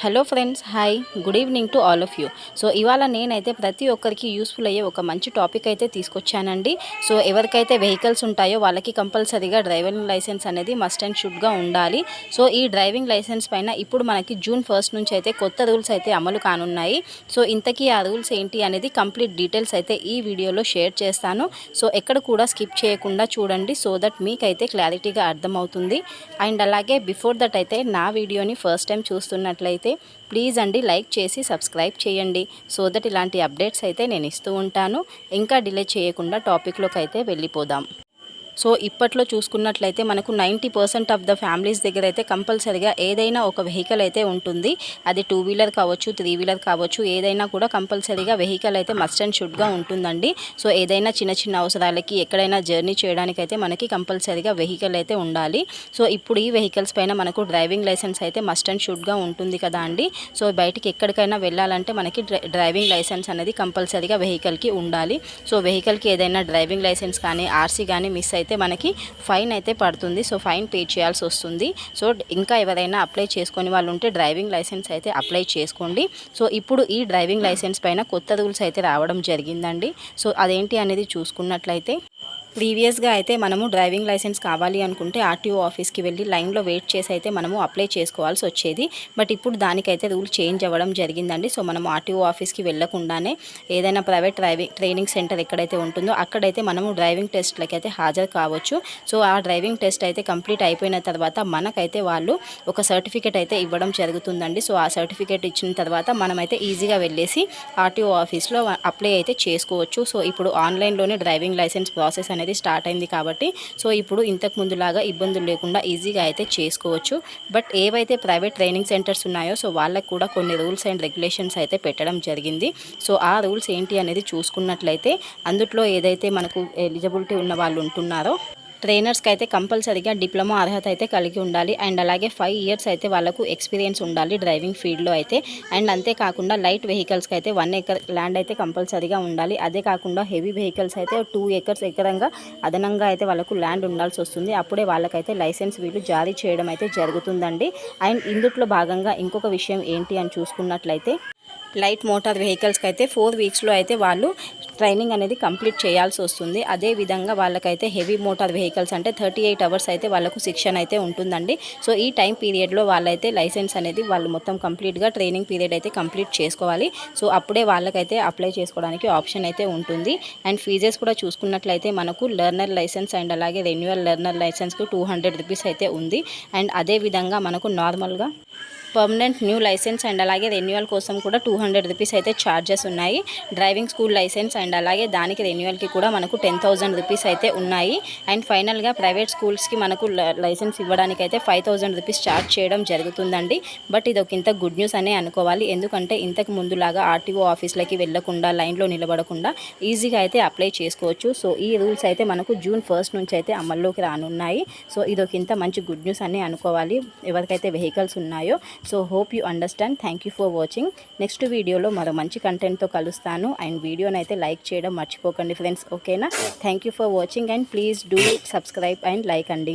Hello friends hi good evening to all of you so ఇవాళ నేనైతే ప్రతి ఒక్కరికి యూస్ఫుల్ అయ్యే ఒక మంచి టాపిక్ అయితే తీసుకొచ్చానండి. సో ఎవరికైతే వెహికల్స్ ఉంటాయో వాళ్ళకి కంపల్సరీగా డ్రైవింగ్ లైసెన్స్ అనేది మస్ట్ అండ్ షుడ్గా ఉండాలి. సో ఈ డ్రైవింగ్ లైసెన్స్ పైన ఇప్పుడు మనకి జూన్ ఫస్ట్ నుంచి అయితే కొత్త రూల్స్ అయితే అమలు కానున్నాయి. సో ఇంతకీ ఆ రూల్స్ ఏంటి అనేది కంప్లీట్ డీటెయిల్స్ అయితే ఈ వీడియోలో షేర్ చేస్తాను. సో ఎక్కడ కూడా స్కిప్ చేయకుండా చూడండి సో దట్ మీకైతే క్లారిటీగా అర్థమవుతుంది. అండ్ అలాగే బిఫోర్ దట్ అయితే నా వీడియోని ఫస్ట్ టైం చూస్తున్నట్లయితే ప్లీజ్ అండి లైక్ చేసి సబ్స్క్రైబ్ చేయండి. సో దట్ ఇలాంటి అప్డేట్స్ అయితే నేను ఇస్తూ ఉంటాను. ఇంకా డిలే చేయకుండా టాపిక్లోకి అయితే వెళ్ళిపోదాం. సో ఇప్పట్లో చూసుకున్నట్లయితే మనకు ninety percent of the families దగ్గర అయితే కంపల్సరిగా ఏదైనా ఒక వెహికల్ అయితే ఉంటుంది. అది టూ వీలర్ కావచ్చు త్రీ వీలర్ కావచ్చు ఏదైనా కూడా కంపల్సరీగా వెహికల్ అయితే మస్ట్ అండ్ షుడ్గా ఉంటుందండి. సో ఏదైనా చిన్న చిన్న అవసరాలకి ఎక్కడైనా జర్నీ చేయడానికి అయితే మనకి కంపల్సరీగా వెహికల్ అయితే ఉండాలి. సో ఇప్పుడు ఈ వెహికల్స్ పైన మనకు డ్రైవింగ్ లైసెన్స్ అయితే మస్ట్ అండ్ షుడ్గా ఉంటుంది కదా అండి. సో బయటికి ఎక్కడికైనా వెళ్ళాలంటే మనకి డ్రైవింగ్ లైసెన్స్ అనేది కంపల్సరీగా వెహికల్కి ఉండాలి. సో వెహికల్కి ఏదైనా డ్రైవింగ్ లైసెన్స్ కానీ ఆర్సీ కానీ మిస్ అయితే అయితే మనకి ఫైన్ అయితే పడుతుంది. సో ఫైన్ పే చేయాల్సి వస్తుంది. సో ఇంకా ఎవరైనా అప్లై చేసుకొని వాళ్ళు ఉంటే డ్రైవింగ్ లైసెన్స్ అయితే అప్లై చేసుకోండి. సో ఇప్పుడు ఈ డ్రైవింగ్ లైసెన్స్ పైన కొత్త రూల్స్ అయితే రావడం జరిగిందండి. సో అదేంటి అనేది చూసుకున్నట్లయితే ప్రీవియస్గా అయితే మనము డ్రైవింగ్ లైసెన్స్ కావాలి అనుకుంటే ఆర్టీఓ ఆఫీస్కి వెళ్ళి లైన్లో వెయిట్ చేసి అయితే మనము అప్లై చేసుకోవాల్సి వచ్చేది. బట్ ఇప్పుడు దానికైతే రూల్ చేంజ్ అవ్వడం జరిగిందండి. సో మనం ఆర్టీఓ ఆఫీస్కి వెళ్ళకుండానే ఏదైనా ప్రైవేట్ డ్రైవింగ్ ట్రైనింగ్ సెంటర్ ఎక్కడైతే ఉంటుందో అక్కడైతే మనము డ్రైవింగ్ టెస్ట్లకి అయితే హాజరు కావచ్చు. సో ఆ డ్రైవింగ్ టెస్ట్ అయితే కంప్లీట్ అయిపోయిన తర్వాత మనకైతే వాళ్ళు ఒక సర్టిఫికేట్ అయితే ఇవ్వడం జరుగుతుందండి. సో ఆ సర్టిఫికేట్ ఇచ్చిన తర్వాత మనమైతే ఈజీగా వెళ్ళేసి ఆర్టీఓ ఆఫీస్లో అప్లై అయితే చేసుకోవచ్చు. సో ఇప్పుడు ఆన్లైన్లోనే డ్రైవింగ్ లైసెన్స్ ప్రాసెస్ అనేది స్టార్ట్ అయింది కాబట్టి సో ఇప్పుడు ఇంతకు ముందులాగా ఇబ్బందులు లేకుండా ఈజీగా అయితే చేసుకోవచ్చు. బట్ ఏవైతే ప్రైవేట్ ట్రైనింగ్ సెంటర్స్ ఉన్నాయో సో వాళ్ళకు కూడా కొన్ని రూల్స్ అండ్ రెగ్యులేషన్స్ అయితే పెట్టడం జరిగింది. సో ఆ రూల్స్ ఏంటి అనేది చూసుకున్నట్లయితే అందుట్లో ఏదైతే మనకు ఎలిజిబిలిటీ ఉన్న వాళ్ళు ఉంటున్నారో ట్రైనర్స్కి అయితే కంపల్సరీగా డిప్లొమా అర్హత అయితే కలిగి ఉండాలి. అండ్ అలాగే ఫైవ్ ఇయర్స్ అయితే వాళ్ళకు ఎక్స్పీరియన్స్ ఉండాలి డ్రైవింగ్ ఫీల్డ్లో అయితే. అండ్ అంతేకాకుండా లైట్ వెహికల్స్కి అయితే వన్ ఎకర్ ల్యాండ్ అయితే కంపల్సరీగా ఉండాలి. అదే కాకుండా హెవీ వెహికల్స్ అయితే టూ ఎకర్స్ ఎకరంగా అదనంగా అయితే వాళ్ళకు ల్యాండ్ ఉండాల్సి వస్తుంది. అప్పుడే వాళ్ళకైతే లైసెన్స్ వీళ్ళు జారీ చేయడం అయితే జరుగుతుందండి. అండ్ ఇందుట్లో భాగంగా ఇంకొక విషయం ఏంటి అని చూసుకున్నట్లయితే లైట్ మోటార్ వెహికల్స్కి అయితే ఫోర్ వీక్స్లో అయితే వాళ్ళు ట్రైనింగ్ అనేది కంప్లీట్ చేయాల్సి వస్తుంది. అదే విధంగా వాళ్ళకైతే హెవీ మోటార్ వెహికల్స్ అంటే థర్టీ ఎయిట్ అవర్స్ అయితే వాళ్ళకు శిక్షణ అయితే ఉంటుందండి. సో ఈ టైం పీరియడ్లో వాళ్ళైతే లైసెన్స్ అనేది వాళ్ళు మొత్తం కంప్లీట్గా ట్రైనింగ్ పీరియడ్ అయితే కంప్లీట్ చేసుకోవాలి. సో అప్పుడే వాళ్ళకైతే అప్లై చేసుకోవడానికి ఆప్షన్ అయితే ఉంటుంది. అండ్ ఫీజెస్ కూడా చూసుకున్నట్లయితే మనకు లెర్నర్ లైసెన్స్ అండ్ అలాగే రెన్యువల్ లెర్నర్ లైసెన్స్కి టూ హండ్రెడ్ రూపీస్ అయితే ఉంది. అండ్ అదే విధంగా మనకు నార్మల్గా పర్మనెంట్ న్యూ లైసెన్స్ అండ్ అలాగే రెన్యువల్ కోసం కూడా టూ హండ్రెడ్ రూపీస్ అయితే ఛార్జెస్ ఉన్నాయి. డ్రైవింగ్ స్కూల్ లైసెన్స్ అండ్ అలాగే దానికి రెన్యువల్కి కూడా మనకు టెన్ థౌజండ్ రూపీస్ అయితే ఉన్నాయి. అండ్ ఫైనల్గా ప్రైవేట్ స్కూల్స్కి మనకు లైసెన్స్ ఇవ్వడానికి అయితే ఫైవ్ థౌజండ్ రూపీస్ ఛార్జ్ చేయడం జరుగుతుందండి. బట్ ఇది ఒక ఇంత గుడ్ న్యూస్ అనే అనుకోవాలి. ఎందుకంటే ఇంతకు ముందులాగా ఆర్టీఓ ఆఫీస్లకి వెళ్ళకుండా లైన్లో నిలబడకుండా ఈజీగా అయితే అప్లై చేసుకోవచ్చు. సో ఈ రూల్స్ అయితే మనకు జూన్ ఫస్ట్ నుంచి అయితే అమల్లోకి రానున్నాయి. సో ఇది ఒక ఇంత మంచి గుడ్ న్యూస్ అని అనుకోవాలి. ఎవరికైతే వెహికల్స్ ఉన్నాయో so hope you understand thank you for watching next వీడియోలో మరో మంచి కంటెంట్తో కలుస్తాను. అండ్ వీడియోని అయితే లైక్ చేయడం మర్చిపోకండి ఫ్రెండ్స్ ఓకేనా thank you for watching and please do subscribe and like అండి.